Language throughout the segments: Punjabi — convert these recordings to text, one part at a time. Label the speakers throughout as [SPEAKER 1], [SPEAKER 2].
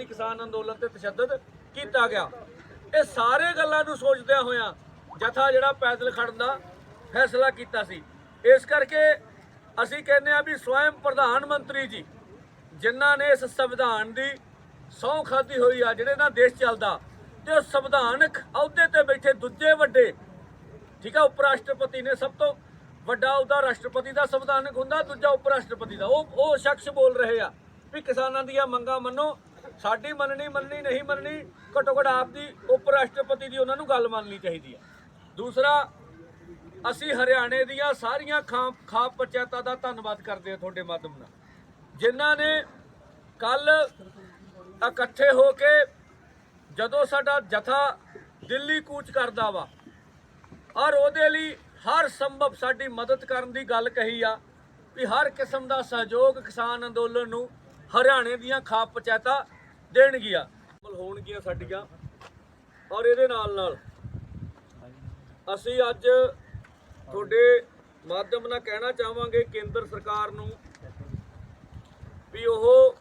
[SPEAKER 1] ਸਾਰੀ ਕਿਸਾਨ ਅੰਦੋਲਨ ਤੇ ਤਸ਼ੱਦਦ ਕੀਤਾ ਗਿਆ। ਇਹ ਸਾਰੇ ਗੱਲਾਂ ਨੂੰ ਸੋਚਦਿਆਂ ਹੋਇਆਂ ਜਥਾ ਜਿਹੜਾ ਪੈਦਲ ਖੜਨ ਦਾ ਫੈਸਲਾ ਕੀਤਾ ਸੀ। ਇਸ ਕਰਕੇ ਅਸੀਂ ਕਹਿੰਦੇ ਆ ਵੀ ਸਵੈਮ ਪ੍ਰਧਾਨ ਮੰਤਰੀ ਜੀ, ਜਿਨ੍ਹਾਂ ਨੇ ਇਸ ਸੰਵਿਧਾਨ ਦੀ ਸਹੁੰ ਖਾਦੀ ਹੋਈ ਆ, ਜਿਹੜੇ ਨਾਲ ਦੇਸ਼ ਚੱਲਦਾ, ਤੇ ਉਹ ਸੰਵਿਧਾਨਕ ਅਹੁਦੇ ਤੇ ਬੈਠੇ ਦੂਜੇ ਵੱਡੇ, ਠੀਕ ਆ ਉਪ ਰਾਸ਼ਟਰਪਤੀ ਨੇ ਸਭ ਤੋਂ ਵੱਡਾ ਉਹਦਾ ਰਾਸ਼ਟਰਪਤੀ ਦਾ ਸੰਵਿਧਾਨਕ ਹੁੰਦਾ, ਦੂਜਾ ਉਪ ਰਾਸ਼ਟਰਪਤੀ ਦਾ। ਉਹ ਉਹ ਸ਼ਖਸ ਬੋਲ ਰਹੇ ਆ ਵੀ ਕਿਸਾਨਾਂ ਦੀਆਂ ਮੰਗਾਂ ਮੰਨੋ ਸਾਡੀ ਮੰਨਣੀ ਮੰਨਣੀ, ਨਹੀਂ ਮੰਨਣੀ, ਘੱਟੋ ਘੱਟ ਆਪ ਦੀ ਉਪ ਰਾਸ਼ਟਰਪਤੀ ਦੀ ਉਹਨਾਂ ਨੂੰ ਗੱਲ ਮੰਨਣੀ ਚਾਹੀਦੀ ਆ। ਦੂਸਰਾ, ਅਸੀਂ ਹਰਿਆਣੇ ਦੀਆਂ ਸਾਰੀਆਂ ਖਾਂ, ਖਾਪ ਪੰਚਾਇਤਾਂ ਦਾ ਧੰਨਵਾਦ ਕਰਦੇ ਹਾਂ ਤੁਹਾਡੇ ਮਾਧਿਅਮ ਨਾਲ। ਜਿਨ੍ਹਾਂ ਨੇ ਕੱਲ ਇਕੱਠੇ ਹੋ ਕੇ ਜਦੋਂ ਸਾਡਾ ਜਥਾ ਦਿੱਲੀ ਕੂਚ ਕਰਦਾ ਵਾ, ਔਰ ਉਹਦੇ ਲਈ ਹਰ ਸੰਭਵ ਸਾਡੀ ਮਦਦ ਕਰਨ ਦੀ ਗੱਲ ਕਹੀ ਆ ਵੀ ਹਰ ਕਿਸਮ ਦਾ ਸਹਿਯੋਗ ਕਿਸਾਨ ਅੰਦੋਲਨ ਨੂੰ ਹਰਿਆਣੇ ਦੀਆਂ ਖਾਪ ਪੰਚਾਇਤਾਂ ਦੇਣਗੀਆਂ। ਹੋਣਗੀਆਂ ਸਾਡੀਆਂ ਔਰ ਇਹਦੇ ਨਾਲ ਨਾਲ ਅਸੀਂ ਅੱਜ ਤੁਹਾਡੇ ਮਾਧਿਅਮ ਨਾਲ ਕਹਿਣਾ ਚਾਹਾਂਗੇ, ਕੇਂਦਰ ਸਰਕਾਰ ਨੂੰ ਵੀ ਉਹ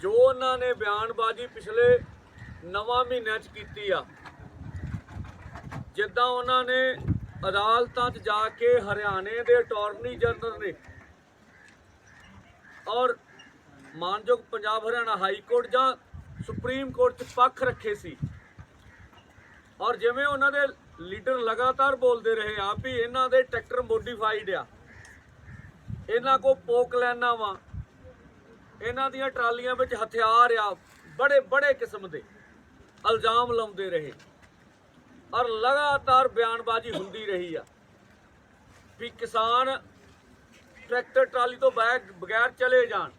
[SPEAKER 1] ਜੋ ਉਹਨਾਂ ਨੇ ਬਿਆਨਬਾਜ਼ੀ ਪਿਛਲੇ ਨਵਾਂ ਮਹੀਨਿਆਂ 'ਚ ਕੀਤੀ ਆ, ਜਿੱਦਾਂ ਉਹਨਾਂ ਨੇ ਅਦਾਲਤਾਂ 'ਚ ਜਾ ਕੇ ਹਰਿਆਣੇ ਦੇ ਅਟਾਰਨੀ ਜਨਰਲ ਨੇ ਔਰ ਮਾਨਯੋਗ ਪੰਜਾਬ ਹਰਿਆਣਾ ਹਾਈ ਕੋਰਟ ਜਾਂ ਸੁਪਰੀਮ ਕੋਰਟ 'ਚ ਪੱਖ ਰੱਖੇ ਸੀ। ਔਰ ਜਿਵੇਂ ਉਹਨਾਂ ਦੇ ਲੀਡਰ ਲਗਾਤਾਰ ਬੋਲਦੇ ਰਹੇ ਆ ਵੀ ਇਹਨਾਂ ਦੇ ਟਰੈਕਟਰ ਮੋਡੀਫਾਈਡ ਆ। ਇਹਨਾਂ ਕੋ ਪੋਕ ਲੈਣਾ ਵਾ। ਇਹਨਾਂ ਦੀਆਂ ਟਰਾਲੀਆਂ ਵਿੱਚ ਹਥਿਆਰ ਆ। ਬੜੇ ਬੜੇ ਕਿਸਮ ਦੇ ਇਲਜ਼ਾਮ ਲਾਉਂਦੇ ਰਹੇ। ਔਰ ਲਗਾਤਾਰ ਬਿਆਨਬਾਜ਼ੀ ਹੁੰਦੀ ਰਹੀ ਆ ਵੀ ਕਿਸਾਨ ਟਰੈਕਟਰ ਟਰਾਲੀ ਤੋਂ ਬੈਗ ਬਗੈਰ ਚਲੇ ਜਾਣ।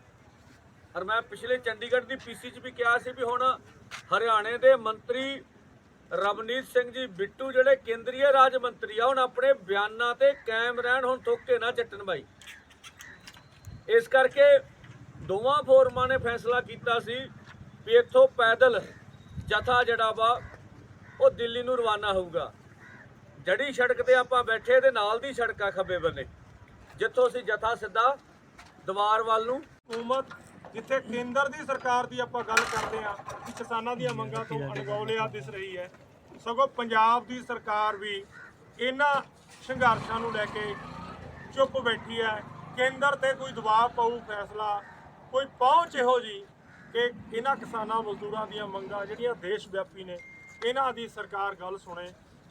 [SPEAKER 1] ਔਰ ਮੈਂ ਪਿਛਲੇ ਚੰਡੀਗੜ੍ਹ ਦੀ ਪੀਸੀ 'ਚ ਵੀ ਕਿਹਾ ਸੀ ਵੀ ਹੁਣ ਹਰਿਆਣੇ ਦੇ ਮੰਤਰੀ ਰਵਨੀਤ ਸਿੰਘ ਜੀ ਬਿੱਟੂ ਜਿਹੜੇ ਕੇਂਦਰੀ ਰਾਜ ਮੰਤਰੀ ਆ, ਹੁਣ ਆਪਣੇ ਬਿਆਨਾਂ ਤੇ ਕਾਇਮ ਰਹਿਣ, ਹੁਣ ਥੋਕੇ ਨਾ ਚੱਟਣ ਬਾਈ। ਇਸ ਕਰਕੇ ਦੋਵਾਂ ਫੋਰਮਾਂ ਨੇ ਫੈਸਲਾ ਕੀਤਾ ਸੀ ਵੀ ਇੱਥੋਂ ਪੈਦਲ ਜਥਾ ਜਿਹੜਾ ਵਾ, ਉਹ ਦਿੱਲੀ ਨੂੰ ਰਵਾਨਾ ਹੋਊਗਾ। ਜੜੀ ਸੜਕ ਤੇ ਆਪਾਂ ਬੈਠੇ ਦੇ ਨਾਲ ਦੀ ਸੜਕ ਆ ਖੱਬੇ ਬੰਨੇ, ਜਿੱਥੋਂ ਅਸੀਂ ਜਥਾ ਸਿੱਧਾ ਦੀਵਾਰ ਵੱਲ ਨੂੰ
[SPEAKER 2] ਹਕੂਮਤ ਜਿੱਥੇ ਕੇਂਦਰ ਦੀ ਸਰਕਾਰ ਦੀ ਆਪਾਂ ਗੱਲ ਕਰਦੇ ਆ ਕਿ ਕਿਸਾਨਾਂ ਦੀਆਂ ਮੰਗਾਂ ਤੋਂ ਅਣਗੌਲਿਆ ਦਿਸ ਰਹੀ ਹੈ। ਸਗੋਂ ਪੰਜਾਬ ਦੀ ਸਰਕਾਰ ਵੀ ਇਹਨਾਂ ਸੰਘਰਸ਼ਾਂ ਨੂੰ ਲੈ ਕੇ ਚੁੱਪ ਬੈਠੀ ਹੈ। ਕੇਂਦਰ ਤੇ ਕੋਈ ਦਬਾਅ ਪਊ ਫੈਸਲਾ, ਕੋਈ ਪਹੁੰਚ ਇਹੋ ਜੀ ਕਿ ਇਹਨਾਂ ਕਿਸਾਨਾਂ ਮਜ਼ਦੂਰਾਂ ਦੀਆਂ ਮੰਗਾਂ ਜਿਹੜੀਆਂ ਦੇਸ਼ ਵਿਆਪੀ ਨੇ, ਇਹਨਾਂ ਦੀ ਸਰਕਾਰ ਗੱਲ ਸੁਣੇ,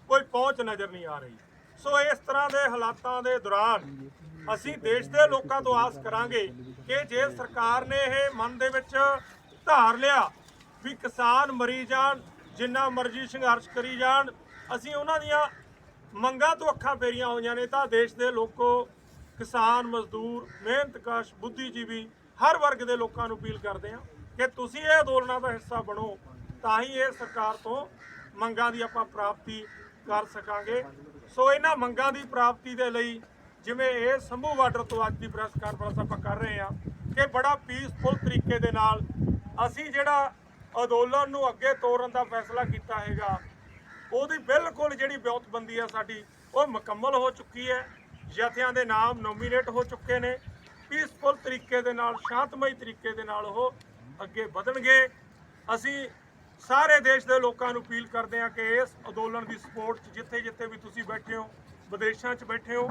[SPEAKER 2] ਕੋਈ ਪਹੁੰਚ ਨਜ਼ਰ ਨਹੀਂ ਆ ਰਹੀ। ਸੋ ਇਸ ਤਰ੍ਹਾਂ ਦੇ ਹਾਲਾਤਾਂ ਦੇ ਦੌਰਾਨ ਅਸੀਂ ਦੇਸ਼ ਦੇ ਲੋਕਾਂ ਤੋਂ ਆਸ ਕਰਾਂਗੇ ਕਿ ਜੇ ਸਰਕਾਰ ਨੇ ਇਹ ਮਨ ਦੇ ਵਿੱਚ ਧਾਰ ਲਿਆ ਵੀ ਕਿਸਾਨ ਮਰੀ ਜਾਣ, ਜਿੰਨਾ ਮਰਜ਼ੀ ਸੰਘਰਸ਼ ਕਰੀ ਜਾਣ, ਅਸੀਂ ਉਹਨਾਂ ਦੀਆਂ ਮੰਗਾਂ ਤੋਂ ਅੱਖਾਂ ਫੇਰੀਆਂ ਹੋਈਆਂ ਨੇ ਤਾਂ ਦੇਸ਼ ਦੇ ਲੋਕੋ ਕਿਸਾਨ, ਮਜ਼ਦੂਰ, ਮਿਹਨਤਕਸ਼, ਬੁੱਧੀਜੀਵੀ ਹਰ ਵਰਗ ਦੇ ਲੋਕਾਂ ਨੂੰ ਅਪੀਲ ਕਰਦੇ ਹਾਂ ਕਿ ਤੁਸੀਂ ਇਹ ਅੰਦੋਲਨਾਂ ਦਾ ਹਿੱਸਾ ਬਣੋ ਤਾਂ ਹੀ ਇਹ ਸਰਕਾਰ ਤੋਂ ਮੰਗਾਂ ਦੀ ਆਪਾਂ ਪ੍ਰਾਪਤੀ ਕਰ ਸਕਾਂਗੇ। ਸੋ ਇਹਨਾਂ ਮੰਗਾਂ ਦੀ ਪ੍ਰਾਪਤੀ ਦੇ ਲਈ ਜਿਵੇਂ ਇਹ ਸੰਭੂ ਬਾਰਡਰ ਤੋਂ ਅੱਜ ਦੀ ਪ੍ਰੈਸ ਕਾਨਫਰੰਸ ਆਪਾਂ ਕਰ ਰਹੇ ਹਾਂ ਕਿ ਬੜਾ ਪੀਸਫੁਲ ਤਰੀਕੇ ਦੇ ਨਾਲ ਅਸੀਂ ਜਿਹੜਾ ਅੰਦੋਲਨ ਨੂੰ ਅੱਗੇ ਤੋਰਨ ਦਾ ਫੈਸਲਾ ਕੀਤਾ ਹੈਗਾ, ਉਹਦੀ ਬਿਲਕੁਲ ਜਿਹੜੀ ਵਿਉਂਤਬੰਦੀ ਆ ਸਾਡੀ, ਉਹ ਮੁਕੰਮਲ ਹੋ ਚੁੱਕੀ ਹੈ। ਜਥਿਆਂ ਦੇ ਨਾਮ ਨੋਮੀਨੇਟ ਹੋ ਚੁੱਕੇ ਨੇ। ਪੀਸਫੁਲ ਤਰੀਕੇ ਦੇ ਨਾਲ, ਸ਼ਾਂਤਮਈ ਤਰੀਕੇ ਦੇ ਨਾਲ ਉਹ ਅੱਗੇ ਵਧਣਗੇ। ਅਸੀਂ ਸਾਰੇ ਦੇਸ਼ ਦੇ ਲੋਕਾਂ ਨੂੰ ਅਪੀਲ ਕਰਦੇ ਹਾਂ ਕਿ ਇਸ ਅੰਦੋਲਨ ਦੀ ਸਪੋਰਟ 'ਚ ਜਿੱਥੇ ਜਿੱਥੇ ਵੀ ਤੁਸੀਂ ਬੈਠੇ ਹੋ, ਵਿਦੇਸ਼ਾਂ 'ਚ ਬੈਠੇ ਹੋ